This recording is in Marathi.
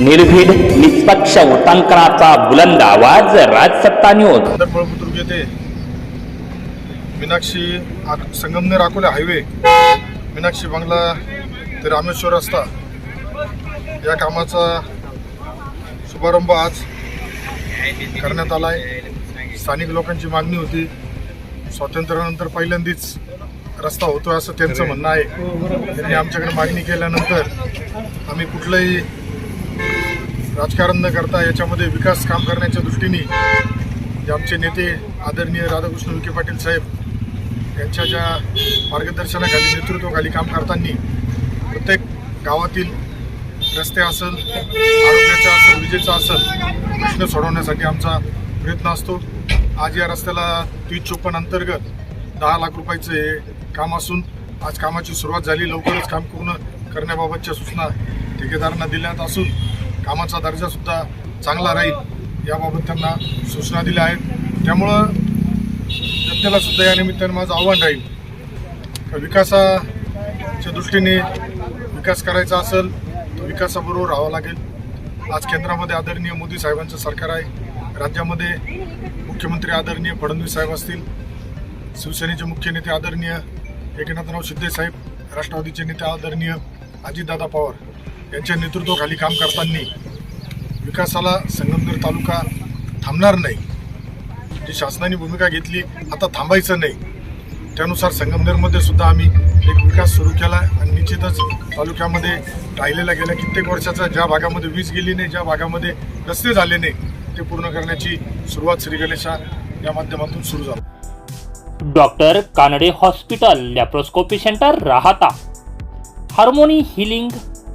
निर्भीड निष्पक्ष उटांकनाचा बुलंद आवाज राजसत्ता न्यूज बुद्रुक येथे मीनाक्षी संगमनेर अकोले हायवे मीनाक्षी बंगला ते रामेश्वर रस्ता या कामाचा शुभारंभ आज करण्यात आला आहे स्थानिक लोकांची मागणी होती स्वातंत्र्यानंतर पहिल्यांदाच रस्ता होतो असं त्यांचं म्हणणं आहे. त्यांनी आमच्याकडे मागणी केल्यानंतर आम्ही कुठलंही राजकारण न करता याच्यामध्ये विकास काम करण्याच्या दृष्टीने जे आमचे नेते आदरणीय राधाकृष्ण विखे पाटील साहेब यांच्या ज्या मार्गदर्शनाखाली नेतृत्वाखाली काम करताना प्रत्येक गावातील रस्ते असेल आरोग्याचा असेल विजेचा असेल प्रश्न सोडवण्यासाठी आमचा प्रयत्न असतो. आज या रस्त्याला तीस चोपन्न अंतर्गत दहा लाख रुपयाचं हे काम असून आज कामाची सुरुवात झाली. लवकरच काम पूर्ण करण्याबाबतच्या सूचना ठेकेदारांना दिल्यात असून कामाचा दर्जासुद्धा चांगला राहील याबाबत त्यांना सूचना दिल्या आहेत. त्यामुळं जनतेलासुद्धा या निमित्तानं माझं आव्हान राहील विकासाच्या दृष्टीने विकास करायचा असेल तर विकासाबरोबर राहावं लागेल. आज केंद्रामध्ये आदरणीय मोदी साहेबांचं सरकार आहे. राज्यामध्ये मुख्यमंत्री आदरणीय फडणवीस साहेब असतील. शिवसेनेचे मुख्य नेते आदरणीय एकनाथराव शिंदे साहेब राष्ट्रवादीचे नेते आदरणीय अजितदादा पवार. यांच्या नेतृत्वाखाली काम करताना विकासाला संगमनेर तालुका थांबणार नाही. जी शासनाने भूमिका घेतली आता थांबायचं नाही. त्यानुसार संगमनेरमध्ये सुद्धा आम्ही एक विकास सुरू केला आणि निश्चितच तालुक्यामध्ये राहिलेल्या गेल्या कित्येक वर्षाचा ज्या भागामध्ये वीज गेली नाही ज्या भागामध्ये रस्ते झाले नाही ते पूर्ण करण्याची सुरुवात श्री गणेशा या माध्यमातून सुरू झाली. Doctor Kanade hospital laparoscopy centre Rahata. Harmony healing